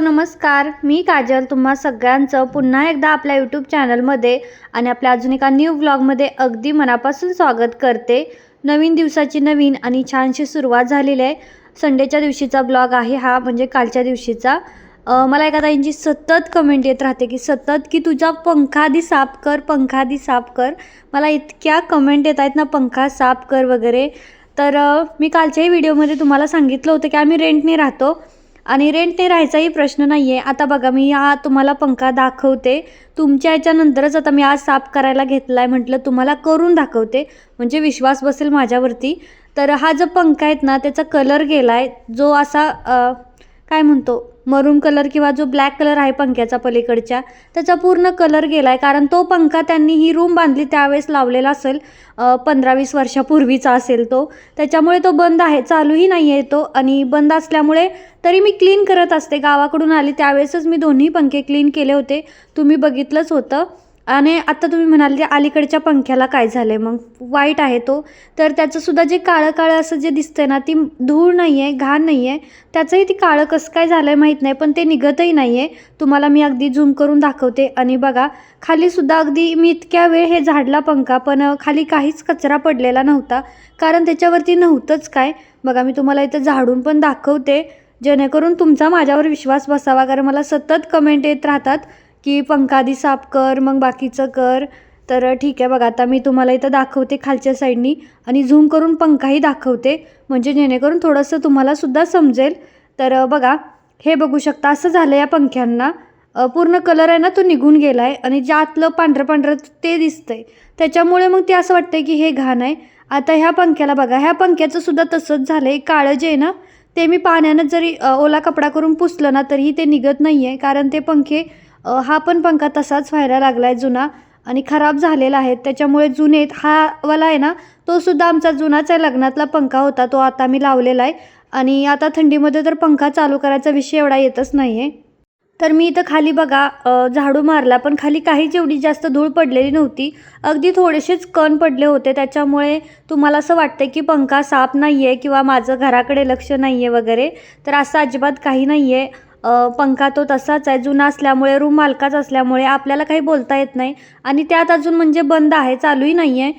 नमस्कार मी काजल. तुम्हा सगळ्यांचं पुन्हा एकदा आपल्या यूट्यूब चॅनलमध्ये आणि आपल्या अजून एका न्यू व्लॉगमध्ये अगदी मनापासून स्वागत करते. नवीन दिवसाची नवीन आणि छानशी सुरुवात झालेली आहे. संडेच्या दिवशीचा ब्लॉग आहे हा म्हणजे कालच्या दिवशीचा. मला एका ताईंची सतत कमेंट येत राहते की सतत की तुझा पंखा आधी साफ कर पंखा आधी साफ कर. मला इतक्या कमेंट येत आहेत ना पंखा साफ कर वगैरे. तर मी कालच्याही व्हिडिओमध्ये तुम्हाला सांगितलं होतं की आम्ही रेंटने राहतो. आणि रेंटने राहायचाही प्रश्न नाही आहे आता बघा मी हा तुम्हाला पंखा दाखवते. तुमच्या याच्यानंतरच आता मी आज साफ करायला घेतला आहे म्हटलं तुम्हाला करून दाखवते. म्हणजे विश्वास बसेल माझ्यावरती. तर हा जो पंखा आहेत ना त्याचा कलर गेला आहे जो असा काय म्हणतो? मरून कलर किंवा जो ब्लॅक कलर आहे पंख्याचा पलीकडच्या त्याचा पूर्ण कलर गेला आहे कारण तो पंखा त्यांनी ही रूम बांधली त्यावेळेस लावलेला असेल पंधरा वीस वर्षापूर्वीचा असेल तो. त्याच्यामुळे तो बंद आहे चालूही नाही आहे तो. आणि बंद असल्यामुळे तरी मी क्लीन करत असते. गावाकडून आली त्यावेळेसच मी दोन्ही पंखे क्लीन केले होते. तुम्ही बघितलंच होतं. आणि आत्ता तुम्ही म्हणाल ते अलीकडच्या पंख्याला काय झालं आहे मग वाईट आहे तो. तर त्याचंसुद्धा जे काळं काळं असं जे दिसतंय ना ती धूळ नाही आहे घाण नाही आहे त्याचंही ती काळं कसं काय झालं आहे माहीत नाही पण ते निघतही नाही आहे तुम्हाला मी अगदी झूम करून दाखवते. आणि बघा खालीसुद्धा अगदी मी इतक्या वेळ हे झाडला पंखा पण खाली काहीच कचरा पडलेला नव्हता. कारण त्याच्यावरती नव्हतंच काय. बघा मी तुम्हाला इथं झाडून पण दाखवते. जेणेकरून तुमचा माझ्यावर विश्वास बसावा. कारण मला सतत कमेंट येत राहतात. की पंखा आधी साफ कर मग बाकीचं कर. तर ठीक आहे बघा आता मी तुम्हाला इथं दाखवते खालच्या साईडनी आणि झूम करून पंखाही दाखवते. म्हणजे जेणेकरून थोडंसं तुम्हालासुद्धा समजेल. तर बघा हे बघू शकता असं झालं या पंख्यांना. पूर्ण कलर आहे ना तो निघून गेला आहे आणि जे आतलं पांढरं पांढरं ते दिसतं आहे त्याच्यामुळे मग ते असं वाटतं की हे घाण आहे. आता ह्या पंख्याला बघा ह्या पंख्याचं सुद्धा तसंच झालं आहे काळं जे आहे ना ते मी पाण्यानं जरी ओला कपडा करून पुसलं ना तरीही ते निघत नाही आहे कारण ते पंखे हा पण पंखा तसाच व्हायला लागला आहे जुना आणि खराब झालेला आहे. त्याच्यामुळे जुने हा वाला आहे ना तो सुद्धा आमचा जुनाच आहे. लग्नातला पंखा होता तो आता मी लावलेला आहे. आणि आता थंडीमध्ये तर पंखा चालू करायचा विषय एवढा येतच नाही आहे तर मी इथं खाली बघा झाडू मारला पण खाली काहीच एवढी जास्त धूळ पडलेली नव्हती. अगदी थोडेसेच कण पडले होते. त्याच्यामुळे तुम्हाला असं वाटतं की पंखा साफ नाही आहे किंवा माझं घराकडे लक्ष नाही आहे वगैरे तर असं अजिबात काही नाही आहे पंखा तो तसाच आहे जुना असल्यामुळे रूम मालकाच असल्यामुळे आपल्याला काही बोलता येत नाही. आणि त्यात अजून म्हणजे बंद आहे चालूही नाही आहे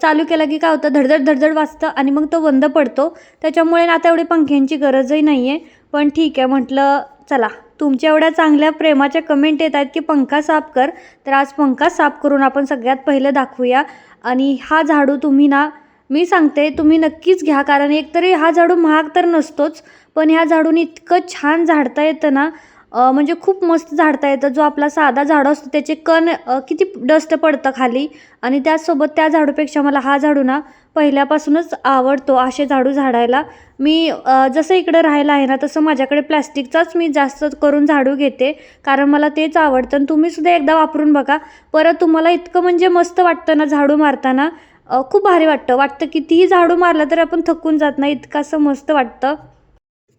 चालू केलं की काय होतं धडधड धडधड वाजतं आणि मग तो बंद पडतो. त्याच्यामुळे आता एवढी पंख्यांची गरजही नाही आहे पण ठीक आहे म्हटलं चला तुमच्या एवढ्या चांगल्या प्रेमाच्या कमेंट येत आहेत की पंखा साफ कर. तर आज पंखा साफ करून आपण सगळ्यात पहिलं दाखवूया. आणि हा झाडू तुम्ही ना मी सांगते तुम्ही नक्कीच घ्या. कारण एकतरी हा झाडू महाग तर नसतोच. पण ह्या झाडून इतकं छान झाडता येतं ना म्हणजे खूप मस्त झाडता येतं. जो आपला साधा झाडू असतो त्याचे कण किती डस्ट पडतं खाली. आणि त्याचसोबत त्या झाडूपेक्षा मला हा झाडू ना पहिल्यापासूनच आवडतो असे झाडू झाडायला. मी जसं इकडं राहायला आहे ना तसं माझ्याकडे प्लॅस्टिकचाच मी जास्त करून झाडू घेते. कारण मला तेच आवडतं आणि तुम्हीसुद्धा एकदा वापरून बघा. परत तुम्हाला इतकं म्हणजे मस्त वाटतं ना झाडू मारताना. खूप भारी वाटतं. वाटतं कितीही झाडू मारलं तरी आपण थकून जात नाही इतकं असं मस्त वाटतं.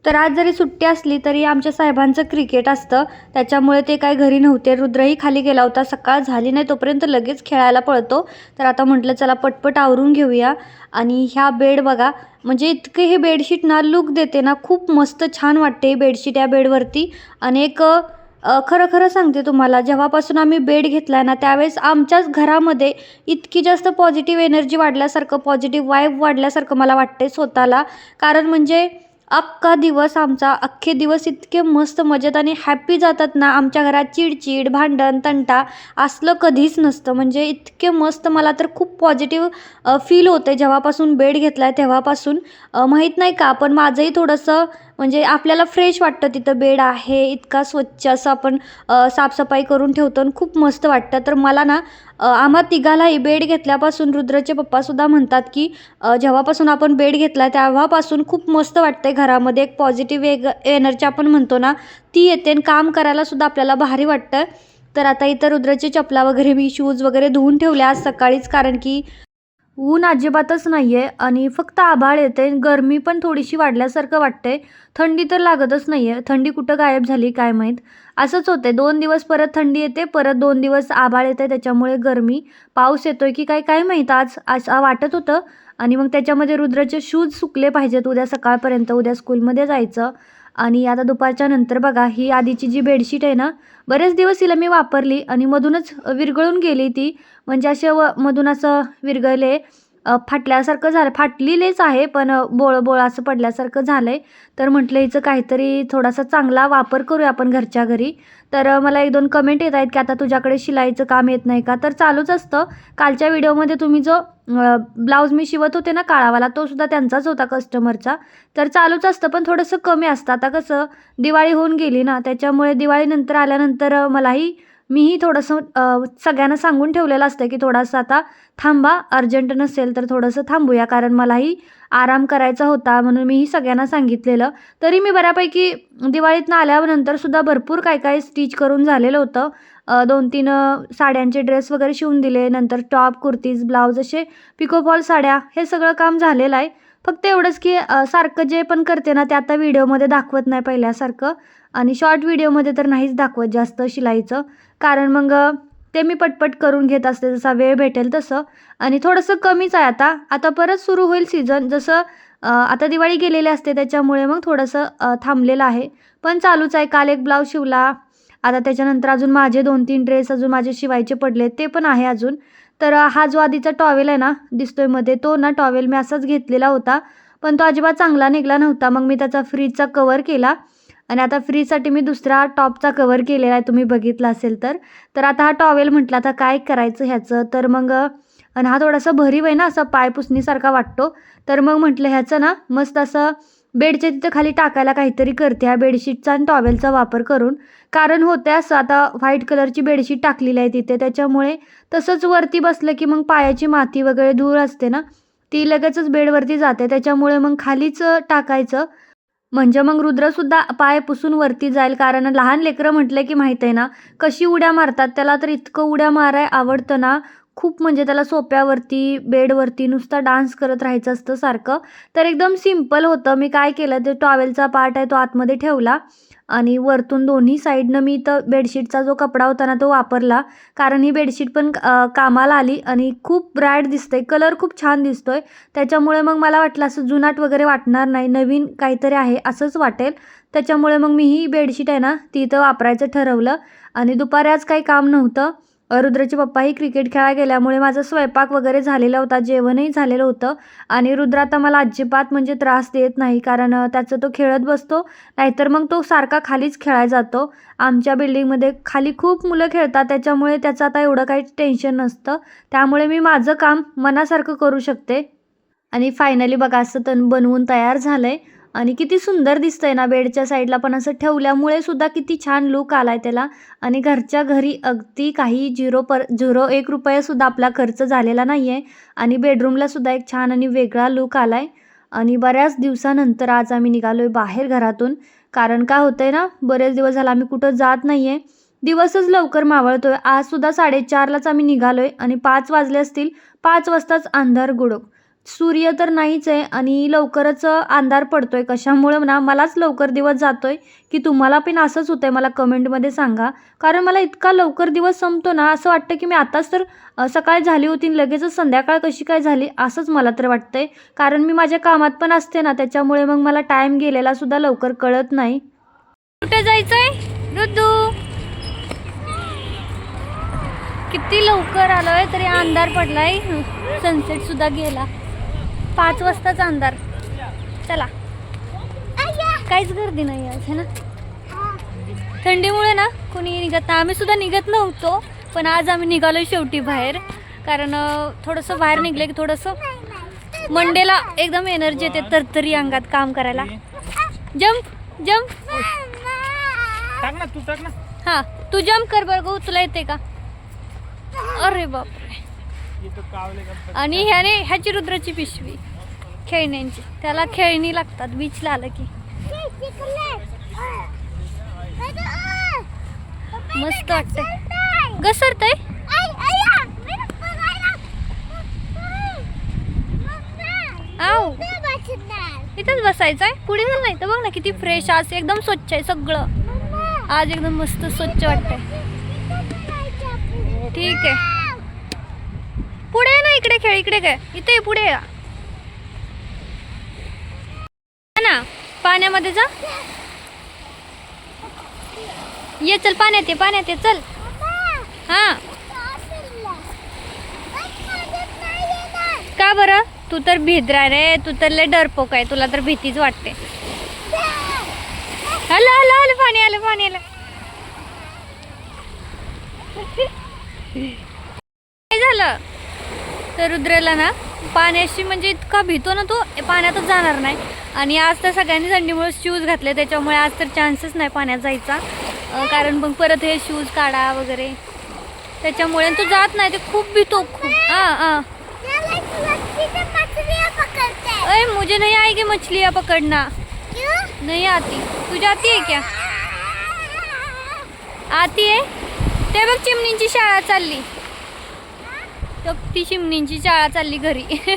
तर आज जरी सुट्टी असली तरी आमच्या साहेबांचं क्रिकेट असतं. त्याच्यामुळे ते काय घरी नव्हते. रुद्रही खाली गेला होता. सकाळ झाली नाही तोपर्यंत लगेच खेळायला पळतो. तर आता म्हटलं चला पटपट आवरून घेऊया. आणि ह्या बेड बघा म्हणजे इतके हे बेडशीट ना लुक देते ना खूप मस्त छान वाटते ही बेडशीट या बेडवरती. अनेक खरं खरं सांगते तुम्हाला जेव्हापासून आम्ही बेड घेतला आहे ना त्यावेळेस आमच्याच घरामध्ये इतकी जास्त पॉझिटिव्ह एनर्जी वाढल्यासारखं पॉझिटिव्ह वाईब वाढल्यासारखं मला वाटते स्वतःला. कारण म्हणजे अख्खा दिवस आमचा. अख्खे दिवस इतके मस्त मजेत आणि हॅप्पी जातात ना. आमच्या घरात चिडचिड भांडण तंटा असलं कधीच नसतं. म्हणजे इतके मस्त मला तर खूप पॉझिटिव्ह फील होते जेव्हापासून बेड घेतला आहे तेव्हापासून माहीत नाही का? पण माझंही थोडंसं म्हणजे आपल्याला फ्रेश वाटतं तिथं बेड आहे इतका स्वच्छ असं आपण साफसफाई करून ठेवतो आणि खूप मस्त वाटतं. तर मला ना आम्हा तिघालाही बेड घेतल्यापासून रुद्रचे पप्पासुद्धा म्हणतात की जेव्हापासून आपण बेड घेतला तेव्हापासून खूप मस्त वाटते घरामध्ये. एक पॉझिटिव्ह एग एनर्जी आपण म्हणतो ना ती येते आणि काम करायलासुद्धा आपल्याला भारी वाटतं. तर आता इथं रुद्रचे चपला वगैरे मी शूज वगैरे धुवून ठेवले आज सकाळीच कारण की ऊन अजिबातच नाही आहे आणि फक्त आभाळ येते. गरमी पण थोडीशी वाढल्यासारखं वाटते थंडी तर लागतच नाही आहे थंडी कुठं गायब झाली काय माहीत? असंच होते दोन दिवस परत थंडी येते परत दोन दिवस आभाळ येते. त्याच्यामुळे गरमी पाऊस येतोय की काय काय माहीत? आज असं वाटत होतं. आणि मग त्याच्यामध्ये रुद्राचे शूज सुकले पाहिजेत. उद्या सकाळपर्यंत उद्या स्कूलमध्ये जायचं. आणि आता दुपारच्या नंतर बघा ही आधीची जी बेडशीट आहे ना बरेच दिवस हिला मी वापरली आणि मधूनच विरघळून गेली ती. म्हणजे असे व मधून असं विरघळले फाटल्यासारखं झालं. फाटलेलेच आहे पण अ, बोळ बोळ असं पडल्यासारखं झालं आहे तर म्हटलं हिचं काहीतरी थोडासा चांगला वापर करूया आपण घरच्या घरी. तर मला एक दोन कमेंट येत आहेत की आता तुझ्याकडे शिलाईचं काम येत नाही का? तर चालूच असतं. कालच्या व्हिडिओमध्ये तुम्ही जो ब्लाऊज मी शिवत होते ना काळावाला तो सुद्धा त्यांचाच होता कस्टमरचा तर चालूच असतं पण थोडंसं कमी असतं. आता कसं दिवाळी होऊन गेली ना त्याच्यामुळे दिवाळीनंतर आल्यानंतर मलाही मीही थोडंसं सगळ्यांना सांगून ठेवलेलं असतं की थोडासा आता थांबा अर्जंट नसेल तर थोडंसं थांबूया कारण मलाही आराम करायचा होता म्हणून मीही सगळ्यांना सांगितलेलं. तरी मी बऱ्यापैकी दिवाळीतनं आल्यानंतर सुद्धा भरपूर काय काय स्टिच करून झालेलं होतं. दोन तीन साड्यांचे ड्रेस वगैरे शिवून दिले नंतर टॉप कुर्तीज ब्लाऊज असे पिकोफॉल साड्या हे सगळं काम झालेलं आहे. फक्त एवढंच की सारखं जे पण करते ना ते आता व्हिडिओमध्ये दाखवत नाही पहिल्यासारखं. आणि शॉर्ट व्हिडिओमध्ये तर नाहीच दाखवत जास्त शिलाईचं. कारण मग ते मी पटपट करून घेत असते जसा वेळ भेटेल तसं. आणि थोडंसं कमीच आहे आता. आता परत सुरू होईल सीझन. जसं आता दिवाळी गेलेली असते त्याच्यामुळे मग थोडंसं थांबलेलं आहे. पण चालूच आहे. काल एक ब्लाऊज शिवला. आता त्याच्यानंतर अजून माझे दोन तीन ड्रेस अजून माझे शिवायचे पडले ते पण आहे अजून. तर हा जो आधीचा टॉवेल आहे ना दिसतोयमध्ये तो ना टॉवेल मी असाच घेतलेला होता. पण तो अजिबात चांगला निघाला नव्हता. मग मी त्याचा फ्रीजचा कवर केला आणि आता फ्रीजसाठी मी दुसरा टॉपचा कवर केलेला आहे. तुम्ही बघितला असेल तर. तर आता हा टॉवेल म्हटलं आता काय करायचं ह्याचं? तर मग आणि हा थोडासा भरीव आहे ना असा पाय पुसणीसारखा वाटतो. तर मग म्हटलं ह्याचं ना मस्त असं बेडच्या तिथं खाली टाकायला काहीतरी करते. ह्या बेडशीटचा आणि टॉवेलचा वापर करून. कारण होते असं आता व्हाईट कलरची बेडशीट टाकलेली आहे तिथे. त्याच्यामुळे तसंच वरती बसलं की मग पायाची माती वगैरे धूळ असते ना ती लगेचच बेडवरती जाते. त्याच्यामुळे मग खालीच टाकायचं. म्हणजे मग रुद्रसुद्धा पाय पुसून वरती जाईल. कारण लहान लेकरं म्हटलं की माहीत आहे ना कशी उड्या मारतात. त्याला तर इतकं उड्या माराय आवडतं ना. खूप म्हणजे त्याला सोप्यावरती बेडवरती नुसता डान्स करत राहायचं असतं सारखं. तर एकदम सिंपल होतं. मी काय केलं ते टॉवेलचा पार्ट आहे तो आतमध्ये ठेवला आणि वरतून दोन्ही साईडनं मी तर बेडशीटचा जो कपडा होता ना तो वापरला. कारण ही बेडशीट पण कामाला आली आणि खूप ब्राईट दिसते कलर खूप छान दिसतोय. त्याच्यामुळे मग मला वाटलं असं जुनाट वगैरे वाटणार नाही नवीन काहीतरी आहे असंच वाटेल. त्याच्यामुळे मग मी ही बेडशीट आहे ना ती इथं वापरायचं ठरवलं आणि दुपारी आज काही काम नव्हतं. रुद्रचे पप्पाही क्रिकेट खेळायला गेल्यामुळे माझा स्वयंपाक वगैरे झालेला होता जेवणही झालेलं होतं आणि रुद्र आता मला अजिबात म्हणजे त्रास देत नाही कारण त्याचं तो खेळत बसतो नाहीतर मग तो सारखा खालीच खेळायला जातो. आमच्या बिल्डिंगमध्ये खाली खूप मुलं खेळतात त्याच्यामुळे त्याचं आता एवढं काही टेन्शन नसतं. त्यामुळे मी माझं काम मनासारखं करू शकते. आणि फायनली बघा असं तन बनवून तयार झालं आहे आणि किती सुंदर दिसतंय ना बेडच्या साईडला पण असं ठेवल्यामुळे सुद्धा किती छान लुक आला आहे त्याला. आणि घरच्या घरी अगदी काही झिरो पर झिरो एक रुपयासुद्धा आपला खर्च झालेला नाही आहे आणि बेडरूमला सुद्धा एक छान आणि वेगळा लुक आला आहे आणि बऱ्याच दिवसानंतर आज आम्ही निघालो आहे बाहेर घरातून. कारण काय होतं आहे ना बरेच दिवस झाला आम्ही कुठं जात नाही आहे दिवसच लवकर मावळतो आहे आजसुद्धा साडेचारलाच आम्ही निघालो आहे आणि पाच वाजले असतील पाच वाजताच अंधार गुडक. सूर्य तर नाहीच आहे आणि लवकरच अंधार पडतोय. कशामुळं ना मलाच लवकर दिवस जातोय की तुम्हाला पण असंच होतंय. मला कमेंटमध्ये सांगा. कारण मला इतका लवकर दिवस संपतो ना असं वाटतं की मी आताच तर सकाळ झाली होती लगेचच संध्याकाळ कशी काय झाली असंच मला तर वाटतंय. कारण मी माझ्या कामात पण असते ना त्याच्यामुळे मग मला टाईम गेलेला सुद्धा लवकर कळत नाही. कुठे जायचंय? आहे किती लवकर आलोय तरी अंधार पडलाय. सनसेट सुद्धा गेला. पाच वाजताच अंधार. चला. काहीच गर्दी नाही आज है ना? थंडीमुळे ना कोणी निघत नाही. आम्ही सुद्धा निघत नव्हतो पण आज आम्ही निघालो शेवटी बाहेर. कारण थोडंसं बाहेर निघलं की थोडंसं मंडेला एकदम एनर्जी येते तरतरी अंगात काम करायला. जम्प जम्प टाक ना तू टाक ना. हां तू जम्प कर बरं गो तुला येते का? अरे का आणि ह्याने ह्याची रुद्राची पिशवी. खेळण्यांची. त्याला खेळणी लागतात. बीचला आलं की. मस्त वाटत घसरतय? आव इथंच बसायचं आहे पुढे जाऊ नाही तर बघ ना किती फ्रेश आज एकदम स्वच्छ आहे सगळं. आज एकदम मस्त स्वच्छ वाटतंय. ठीक आहे. ना इकडे खेळ इकडे काय इथे पुढे या. ना पाण्यामध्ये जा. ये चल पाण्यात ये पाण्यात ये चल. हा. का बरं? तू तर भिद्रा रे तू तर लय डरपोक आहे तुला तर भीतीच वाटते. हॅलो हॅलो हॅलो पाणी आलं पाणी आलं. काय झालं? तर रुद्रला ना पाण्याशी म्हणजे इतका भीतो ना तो पाण्यातच जाणार नाही. आणि आज तर सगळ्यांनी थंडीमुळे शूज घातले त्याच्यामुळे आज तर चान्सच नाही पाण्यात जायचा. कारण मग परत हे शूज काढा वगैरे. त्याच्यामुळे आणि तो जात नाही ते खूप भीतो खूप. हां हां अरे मुझे नहीं आएगी मछलियाँ पकड़ना. नहीं आती. तुझे आती है क्या? आती आहे. ते बघ चिमणींची शाळा चालली. तो ती चिमणींची शाळा चालली घरी.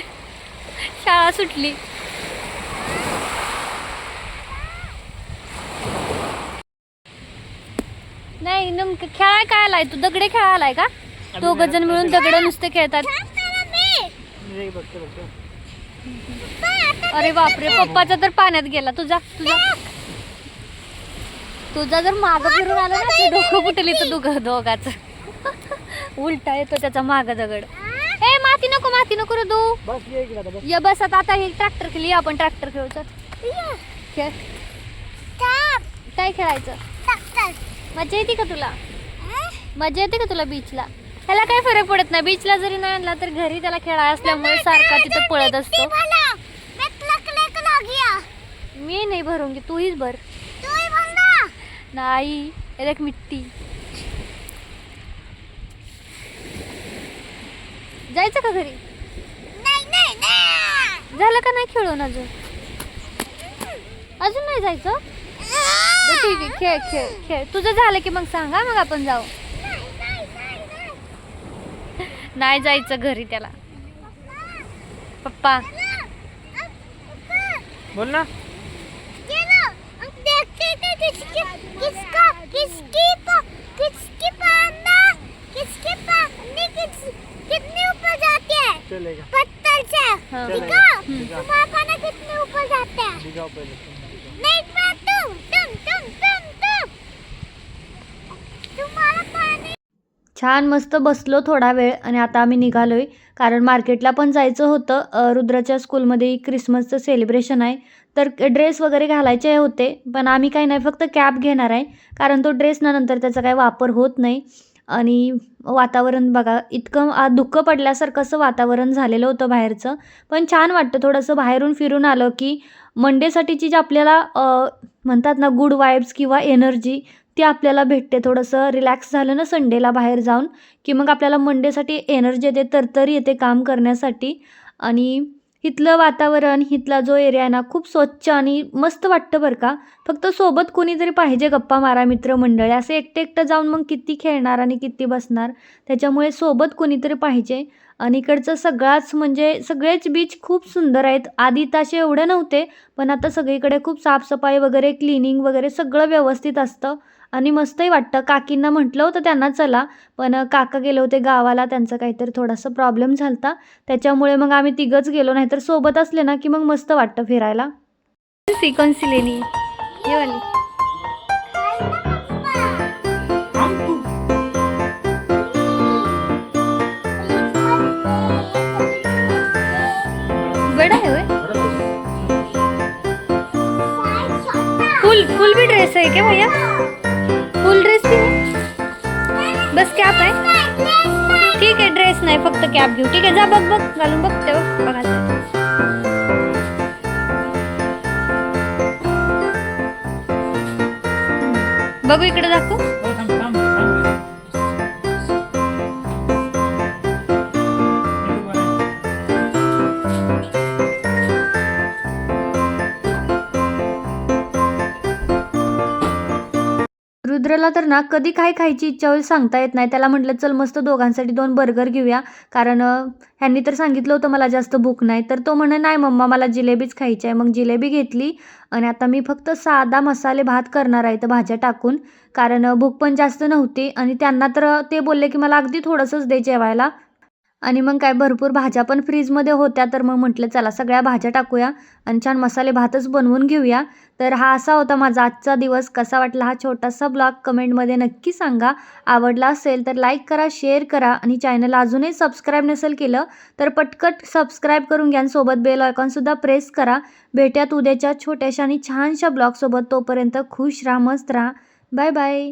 शाळा सुटली. नाही नेमकं खेळाय काय आलाय? तू दगडे खेळा आलाय का? दोघ जण मिळून दगड नुसते खेळतात. अरे बापरे पप्पाचा तर पाण्यात गेला. तुझा तुझा. तुझा जर माग फिरून आला ना ते डोकं फुटली तर दोघं दोघाच. उलटा येतो त्याचा माग दगड. ए माती नको माती नको रे तू. बस ये इकडे आता बस. ये बस आता आता हे ट्रॅक्टर खेळी आपण ट्रॅक्टर खेळू चल. खेळ. काय खेळायचं? मजा येते का तुला? मजा येते का तुला बीचला त्याला काही फरक पडत नाही? बीचला जरी नाही आणला तर घरी त्याला खेळा असल्यामुळे सारखा तिथं पळत असतो. मी नाही भरूंगी तू हीच भर. नाही देख मिट्टी. जायचं का घरी? झालं का नाही खेळून अजून? अजून नाही जायचं? ठीक आहे खेळ खेळ खेळ. तुझं झालं की मग सांगा मग आपण जाऊ. नाही जायचं घरी त्याला. पप्पा. बोल ना. चलेगा पत्थर से। ठीक हम्म। तुम्हारा पाना कितने ऊपर जाता. है दिखाओ पहिले. तुम दिखाओ. नहीं मैं तुम तुम तुम तुम तुम. तुम्हारा पानी छान मस्त बसलो थोडा वेळ आणि आता आम्ही निघालोय. कारण मार्केटला पण जायचं होतं. रुद्राच्या स्कूलमध्ये क्रिसमसचं सेलिब्रेशन आहे. तर ड्रेस वगैरे घालायचे होते. पण आम्ही काही नाही फक्त कॅब घेणार आहे. कारण तो ड्रेस ना नंतर त्याचा काही वापर होत नाही. आणि वातावरण बघा इतकं आ, धुकं पडल्यासारखं असं वातावरण झालेलं होतं बाहेरचं. पण छान वाटतं थोडंसं बाहेरून फिरून आलं की मंडेसाठीची जी आपल्याला म्हणतात ना गुड वाईब्स किंवा एनर्जी ती आपल्याला भेटते. थोडंसं रिलॅक्स झालं ना संडेला बाहेर जाऊन की मग आपल्याला मंडेसाठी एनर्जी येते तरतरी येते काम करण्यासाठी. आणि इथलं वातावरण इथला जो एरिया आहे ना खूप स्वच्छ आणि मस्त वाटतं बरं का. फक्त सोबत कोणीतरी पाहिजे गप्पा मारा मित्र मंडळी. असं एकटं एकटं जाऊन मग किती खेळणार आणि किती बसणार? त्याच्यामुळे सोबत कोणीतरी पाहिजे. आणि इकडचं सगळाच म्हणजे सगळेच बीच खूप सुंदर आहेत. आधी तसे एवढे नव्हते पण आता सगळीकडे खूप साफसफाई वगैरे क्लिनिंग वगैरे सगळं व्यवस्थित असतं. आणि मस्तही वाटतं. काकींना म्हटलं होतं त्यांना चला. पण काका गेले होते गावाला त्यांचा काहीतरी थोडासा प्रॉब्लेम झाला होता त्याच्यामुळे मग आम्ही तिघंच गेलो. नाहीतर सोबत असले ना की मग मस्त वाटतं फिरायला. सिक्वन्सी हे वाली. कॅप घेऊ ठीक आहे जा बघ बघ घालून बघते बघ बघा बघू इकडे दाखव. रुद्रला तर ना कधी काय खायची इच्छा होईल सांगता येत नाही. त्याला म्हटलं चल मस्त दोघांसाठी दोन बर्गर घेऊया. कारण ह्यांनी तर सांगितलं होतं मला जास्त भूक नाही. तर तो म्हणे नाही मम्मा मला जिलेबीच खायची आहे. मग जिलेबी घेतली आणि आता मी फक्त साधा मसाले भात करणार आहे तर भाज्या टाकून. कारण भूक पण जास्त नव्हती आणि त्यांना तर ते बोलले की मला अगदी थोडंसंच दे जेवायला. आणि मग काय भरपूर भाज्या पण फ्रीजमध्ये होत्या तर मग म्हटलं चला सगळ्या भाज्या टाकूया आणि छान मसाले भातच बनवून घेऊया. तर हा असा होता माझा आजचा दिवस. कसा वाटला हा छोटासा ब्लॉग? कमेंटमध्ये नक्की सांगा. आवडला असेल तर लाईक करा शेअर करा आणि चॅनल अजूनही सबस्क्राईब नसेल केलं तर पटकट सबस्क्राईब करून घ्या सोबत बेल आयकॉनसुद्धा प्रेस करा. भेट्यात उद्याच्या छोट्याशा आणि छानशा ब्लॉगसोबत. तोपर्यंत खुश राहा मस्त राहा. Bye bye.